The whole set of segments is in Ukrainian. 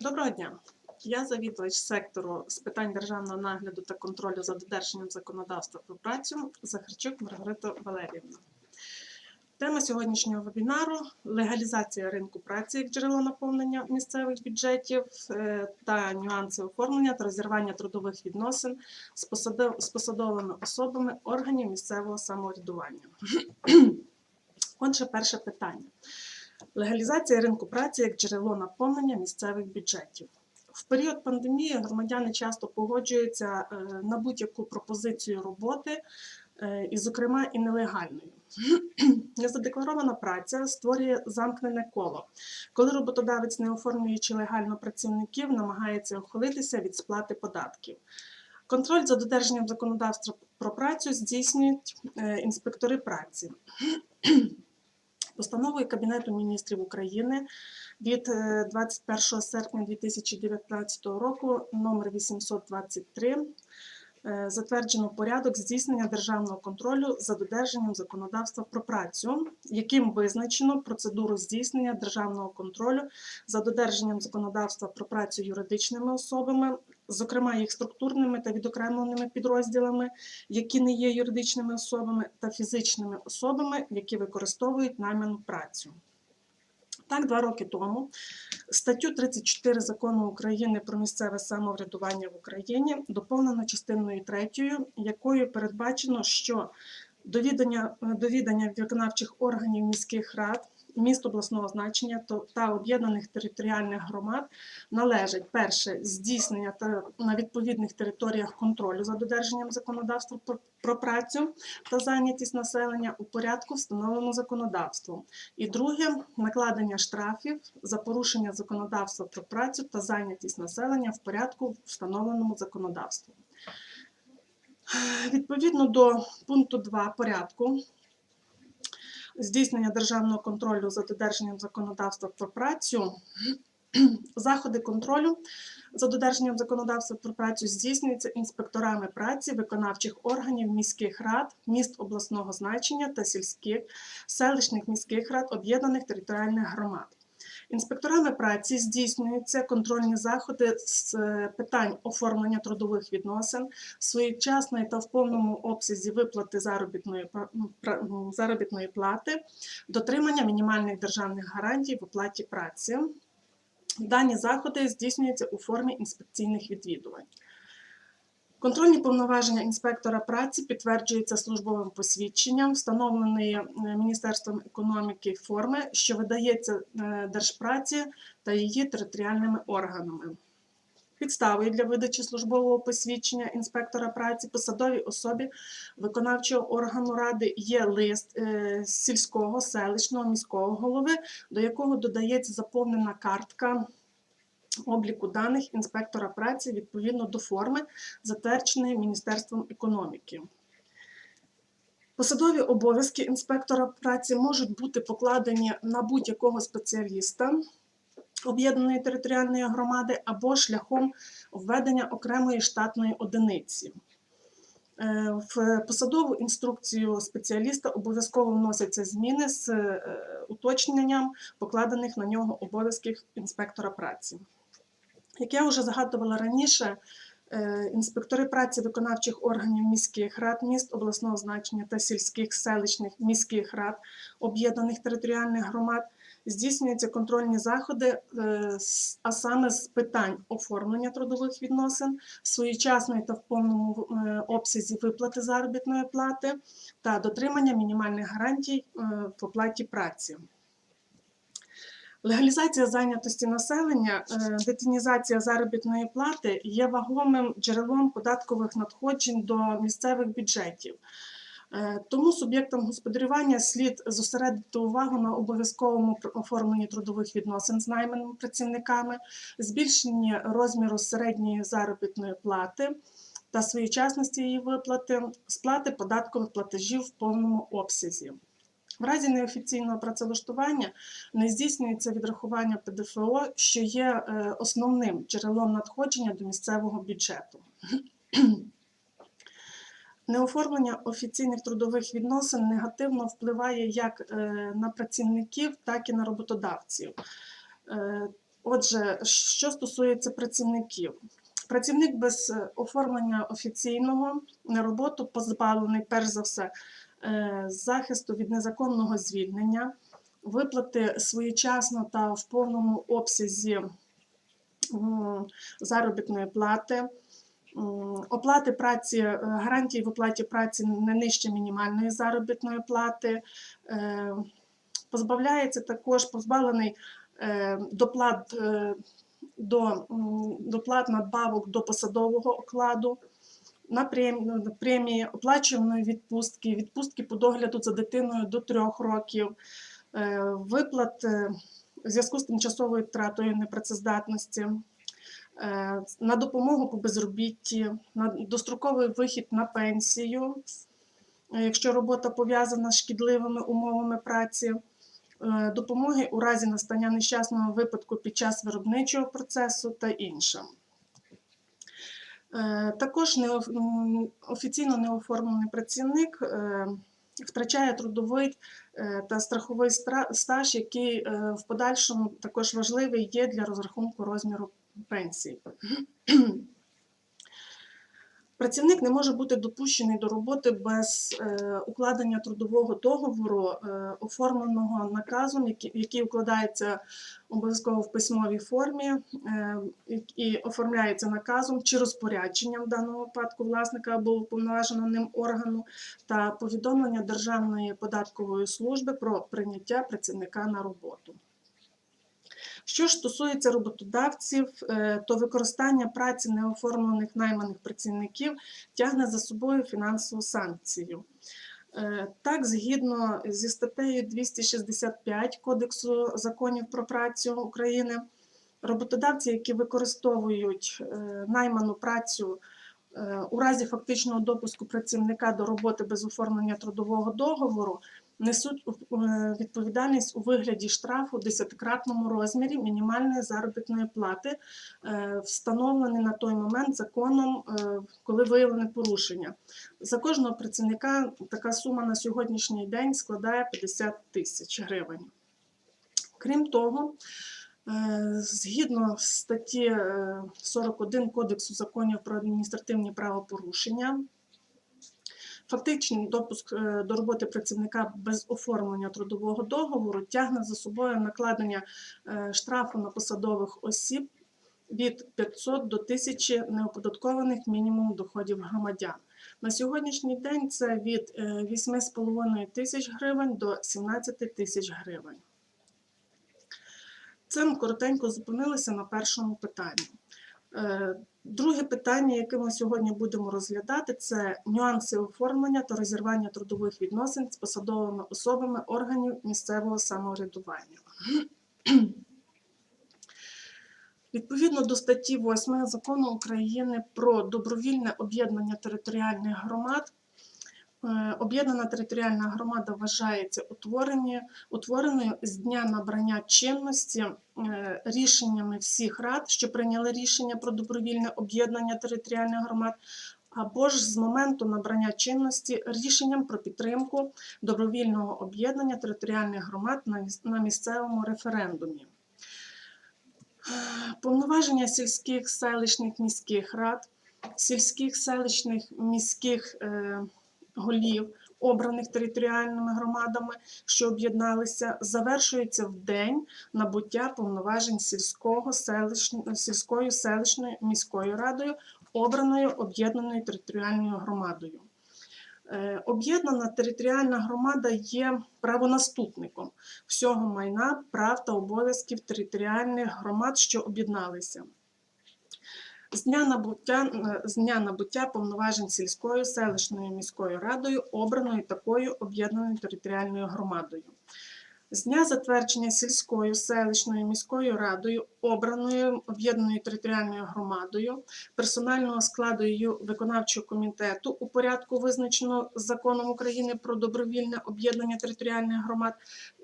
Доброго дня. Я завідувач сектору з питань державного нагляду та контролю за додержанням законодавства про працю Захарчук Маргарита Валеріївна. Тема сьогоднішнього вебінару легалізація ринку праці як джерело наповнення місцевих бюджетів е, та нюанси оформлення та розірвання трудових відносин з посадовими особами органів місцевого самоврядування. Отже, перше питання. Легалізація ринку праці як джерело наповнення місцевих бюджетів. В період пандемії громадяни часто погоджуються е, на будь-яку пропозицію роботи, е, і, зокрема, і нелегальною. Незадекларована праця створює замкнене коло, коли роботодавець, не оформлюючи легально працівників, намагається ухилитися від сплати податків. Контроль за додержанням законодавства про працю здійснюють е, інспектори праці. Постановою Кабінету міністрів України від е, 21 серпня 2019 року номер 823 е, затверджено порядок здійснення державного контролю за додержанням законодавства про працю, яким визначено процедуру здійснення державного контролю за додержанням законодавства про працю юридичними особами, зокрема їх структурними та відокремленими підрозділами, які не є юридичними особами, та фізичними особами, які використовують найману працю. Так, два роки тому статтю 34 закону України про місцеве самоврядування в Україні доповнено частиною 3, якою передбачено, що довідання, довідання виконавчих органів міських рад, міст обласного значення та об'єднаних територіальних громад належить перше здійснення та на відповідних територіях контролю за додержанням законодавства про працю та зайнятість населення у порядку, встановленому законодавством. І друге накладення штрафів за порушення законодавства про працю та зайнятість населення в порядку, встановленому законодавством. Відповідно до пункту 2 порядку здійснення державного контролю за додержанням законодавства про працю, заходи контролю за додержанням законодавства про працю здійснюються інспекторами праці виконавчих органів міських рад, міст обласного значення та сільських, селищних міських рад, об'єднаних територіальних громад. Інспекторами праці здійснюються контрольні заходи з е, питань оформлення трудових відносин, своєчасної та в повному обсязі виплати заробітної, заробітної плати, дотримання мінімальних державних гарантій в оплаті праці. Дані заходи здійснюються у формі інспекційних відвідувань. Контрольні повноваження інспектора праці підтверджуються службовим посвідченням, встановленої е, Міністерством економіки форми, що видається е, Держпраці та її територіальними органами. Підставою для видачі службового посвідчення інспектора праці посадовій особі виконавчого органу ради є лист е, сільського, селищного, міського голови, до якого додається заповнена картка обліку даних інспектора праці відповідно до форми, затвердженої Міністерством економіки. Посадові обов'язки інспектора праці можуть бути покладені на будь-якого спеціаліста об'єднаної територіальної громади або шляхом введення окремої штатної одиниці. Е, В посадову інструкцію спеціаліста обов'язково вносяться зміни з е, уточненням покладених на нього обов'язків інспектора праці. Як я вже згадувала раніше, е, інспектори праці виконавчих органів міських рад, міст обласного значення та сільських селищних міських рад, об'єднаних територіальних громад здійснюються контрольні заходи, е, а саме з питань оформлення трудових відносин, своєчасної та в повному е, обсязі виплати заробітної плати та дотримання мінімальних гарантій в оплаті праці. Легалізація зайнятості населення, е, детінізація заробітної плати є вагомим джерелом податкових надходжень до місцевих бюджетів. Е, Тому суб'єктам господарювання слід зосередити увагу на обов'язковому оформленні трудових відносин з найманими працівниками, збільшенні розміру середньої заробітної плати та своєчасності її виплати, сплати податкових платежів в повному обсязі. В разі неофіційного працевлаштування не здійснюється відрахування ПДФО, що є е, основним джерелом надходження до місцевого бюджету. Неоформлення офіційних трудових відносин негативно впливає як е, на працівників, так і на роботодавців. Е, Отже, що стосується працівників, працівник без оформлення офіційного на роботу позбавлений, перш за все, захисту від незаконного звільнення, виплати своєчасно та в повному обсязі заробітної плати, оплати праці, е, гарантії в оплаті праці не нижче мінімальної заробітної плати. е, Позбавляється також позбавлений е, доплат е, до доплат надбавок до посадового окладу, на премії, оплачуваної відпустки, відпустки по догляду за дитиною до трьох років, е, виплат е, в зв'язку з тимчасовою втратою непрацездатності, е, на допомогу по безробітті, на достроковий вихід на пенсію, е, якщо робота пов'язана з шкідливими умовами праці е, допомоги у разі настання нещасного випадку під час виробничого процесу та інше. Е, Також офіційно неоформлений працівник е, втрачає трудовий е, та страховий стра- стаж, який в подальшому також важливий є для розрахунку розміру пенсії. Працівник не може бути допущений до роботи без е, укладення трудового договору, е, оформленого наказом, який, укладається обов'язково в письмовій формі е, і оформляється наказом чи розпорядженням в даному випадку власника або уповноваженого ним органу, та повідомлення Державної податкової служби про прийняття працівника на роботу. Що ж стосується роботодавців, е, то використання праці неоформлених найманих працівників тягне за собою фінансову санкцію. Е, Так, згідно зі статтею 265 Кодексу законів про працю України, роботодавці, які використовують е, найману працю у разі фактичного допуску працівника до роботи без оформлення трудового договору, несуть е, відповідальність у вигляді штрафу в десятикратному розмірі мінімальної заробітної плати, е, встановлений на той момент законом, е, коли виявлене порушення. За кожного працівника така сума на сьогоднішній день складає 50 тисяч гривень. Крім того, згідно статті е, 41 Кодексу законів про адміністративні правопорушення, Фактичний допуск е, до роботи працівника без оформлення трудового договору тягне за собою накладення е, штрафу на посадових осіб від 500 до 1000 неоподаткованих мінімум доходів громадян. На сьогоднішній день це від е, 8,5 тисяч гривень до 17 тисяч гривень. Цим коротенько зупинилися на першому питанні. Друге питання, яке ми сьогодні будемо розглядати, це нюанси оформлення та розірвання трудових відносин з посадовими особами органів місцевого самоврядування. Відповідно до статті 8 Закону України про добровільне об'єднання територіальних громад, об'єднана територіальна громада вважається утвореною з дня набрання чинності е, рішеннями всіх рад, що прийняли рішення про добровільне об'єднання територіальних громад, або ж з моменту набрання чинності рішенням про підтримку добровільного об'єднання територіальних громад на місцевому референдумі. Повноваження сільських, селищних, міських рад, сільських, селищних, міських е, голів, обраних територіальними громадами, що об'єдналися, завершується в день набуття повноважень сільського, селищ- сільською, селищною, міською радою, обраною об'єднаною територіальною громадою. Е, Об'єднана територіальна громада є правонаступником всього майна, прав та обов'язків територіальних громад, що об'єдналися. З дня набуття, е, з дня набуття повноважень сільською, селищною міською радою, обраною такою об'єднаною територіальною громадою. З дня затвердження сільською, селищною міською радою, обраною об'єднаною територіальною громадою, персонального складу її виконавчого комітету у порядку, визначеного законом України про добровільне об'єднання територіальних громад,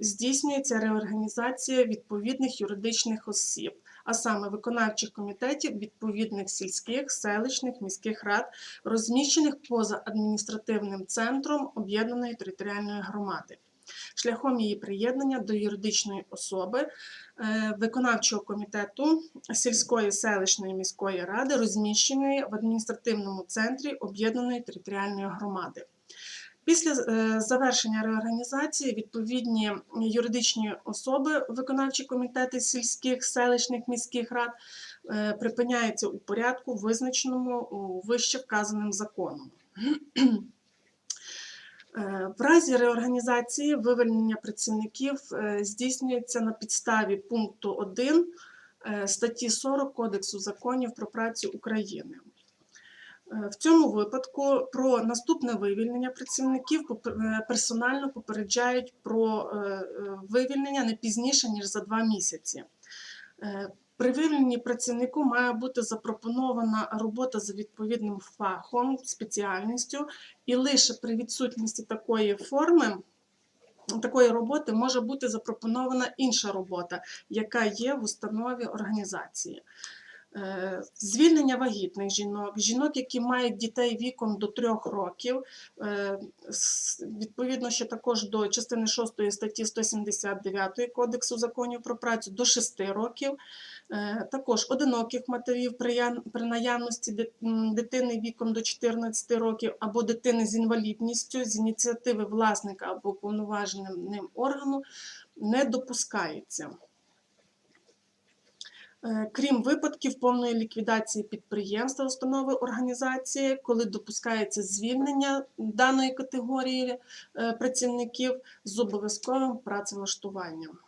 здійснюється реорганізація відповідних юридичних осіб, а саме виконавчих комітетів відповідних сільських, селищних, міських рад, розміщених поза адміністративним центром об'єднаної територіальної громади. шляхом її приєднання до юридичної особи е, виконавчого комітету сільської селищної міської ради, розміщеної в адміністративному центрі об'єднаної територіальної громади. Після е, завершення реорганізації відповідні юридичні особи, виконавчі комітети сільських, селищних міських рад е, припиняються у порядку, визначеному вище вказаним законом. Е, В разі реорганізації вивільнення працівників здійснюється на підставі пункту 1 е, статті 40 Кодексу законів про працю України. Е, В цьому випадку про наступне вивільнення працівників е, персонально попереджають про е, вивільнення не пізніше, ніж за два місяці. При вивільненні працівнику має бути запропонована робота за відповідним фахом, спеціальністю, і лише при відсутності такої форми. Такої роботи може бути запропонована інша робота, яка є в установі організації. Е, Звільнення вагітних жінок, жінок, які мають дітей віком до 3 років, е, відповідно, ще також до частини 6 статті 179 Кодексу законів про працю до 6 років, Е, також одиноких матерів при наявності дитини віком до 14 років або дитини з інвалідністю з ініціативи власника або уповноваженим ним органу не допускається. Е, Крім випадків повної ліквідації підприємства, установи організації, коли допускається звільнення даної категорії е, працівників з обов'язковим працевлаштуванням.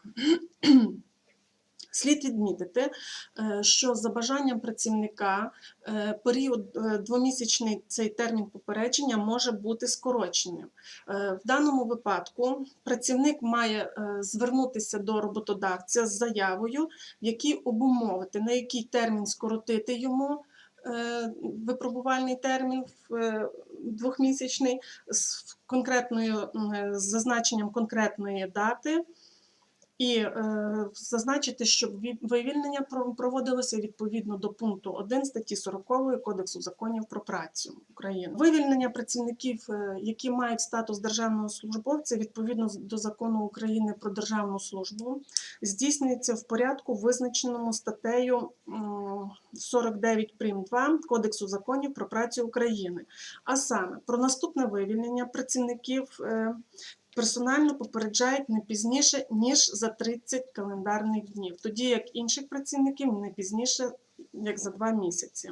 Слід відмітити, е, що за бажанням працівника е, період е, двомісячний цей термін попередження може бути скороченим. В даному випадку працівник має звернутися до роботодавця з заявою, в якій обумовити, на який термін скоротити йому випробувальний термін двохмісячний з конкретною з зазначенням конкретної дати. І е, зазначити, щоб ві- вивільнення про- проводилося відповідно до пункту 1 статті 40 Кодексу законів про працю України. Вивільнення працівників, е, які мають статус державного службовця відповідно до закону України про державну службу, здійснюється в порядку, визначеному статтею м, 49 прим. 2 Кодексу законів про працю України. А саме про наступне вивільнення працівників. е, персонально попереджають не пізніше, ніж за 30 календарних днів, тоді як інших працівників не пізніше, як за 2 місяці.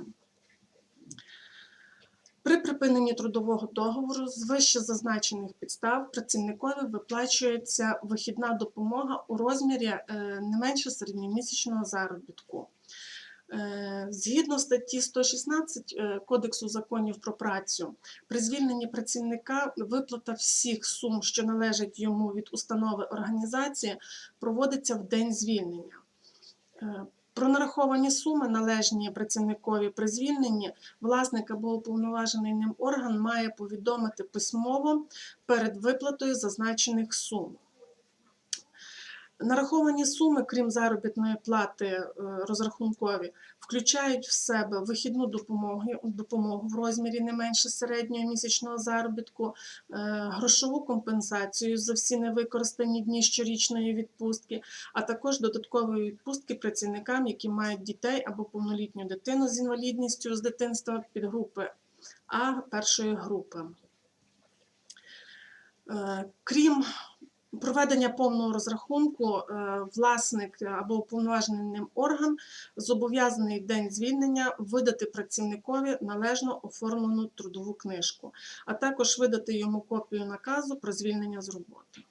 При припиненні трудового договору з вище зазначених підстав працівникові виплачується вихідна допомога у розмірі е, не менше середньомісячного заробітку. Е, Згідно статті 116 е, Кодексу законів про працю, при звільненні працівника виплата всіх сум, що належать йому від установи організації, проводиться в день звільнення. Е, Про нараховані суми, належні працівникові при звільненні, власник або уповноважений ним орган має повідомити письмово перед виплатою зазначених сум. Нараховані суми, крім заробітної плати е, розрахункові, включають в себе вихідну допомогу, допомогу в розмірі не менше середнього місячного заробітку, е, грошову компенсацію за всі невикористані дні щорічної відпустки, а також додаткової відпустки працівникам, які мають дітей або повнолітню дитину з інвалідністю з дитинства підгрупи А першої групи. Е, Крім проведення повного розрахунку, е, власник або уповноважений ним орган зобов'язаний в день звільнення видати працівникові належно оформлену трудову книжку, а також видати йому копію наказу про звільнення з роботи.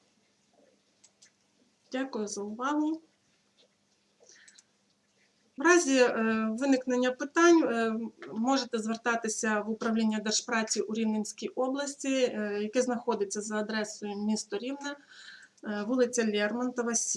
Дякую за увагу. В разі е, виникнення питань е, можете звертатися в управління Держпраці у Рівненській області, е, яке знаходиться за адресою місто Рівне, е, вулиця Лермонтова,